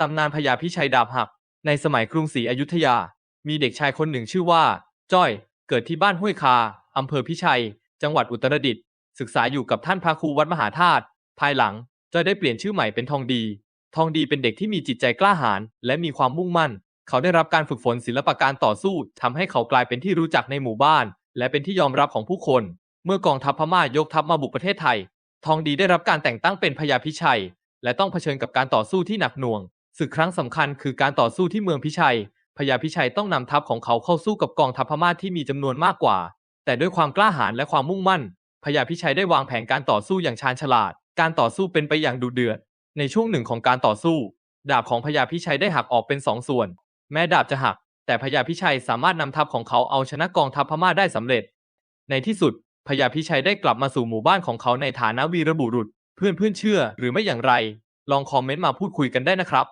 ตำนานพญาพิชัยดาบหัก ในสมัยกรุงศรีอยุธยา มีเด็กชายคนหนึ่งชื่อว่า จ้อย เกิดที่บ้านห้วยคา อำเภอพิชัย จังหวัดอุตรดิตถ์ ศึกษาอยู่กับท่านพระครูวัดมหาธาตุ ภายหลัง จ้อยได้เปลี่ยนชื่อใหม่เป็นทองดี ทองดีเป็นเด็กที่มีจิตใจกล้าหาญและมีความมุ่งมั่น เขาได้รับการฝึกฝนศิลปะการต่อสู้ทำให้เขากลายเป็นที่รู้จักในหมู่บ้าน และเป็นที่ยอมรับของผู้คน เมื่อกองทัพพม่ายกทัพมาบุกประเทศไทย ทองดีได้รับการแต่งตั้งเป็นพญาพิชัย และต้องเผชิญกับการต่อสู้ที่หนักหน่วง ศึกครั้งสำคัญคือการต่อสู้ที่เมืองพิชัย พญาพิชัยต้องนำทัพของเขาเข้าสู้กับกองทัพพม่าที่มีจำนวนมากกว่า แต่ด้วยความกล้าหาญและความมุ่งมั่น พญาพิชัยได้วางแผนการต่อสู้อย่างชาญฉลาด การต่อสู้เป็นไปอย่างดุเดือด ในช่วงหนึ่งของการต่อสู้ ดาบของพญาพิชัยได้หักออกเป็นสองส่วน แม้ดาบจะหัก แต่พญาพิชัยสามารถนำทัพของเขาเอาชนะกองทัพพม่าได้สำเร็จ ในที่สุดพญาพิชัยได้กลับมาสู่หมู่บ้านของเขาในฐานะวีรบุรุษ เพื่อนเพื่อนเชื่อหรือไม่อย่างไร ลองคอมเมนต์มาพูดคุยกันได้นะครับ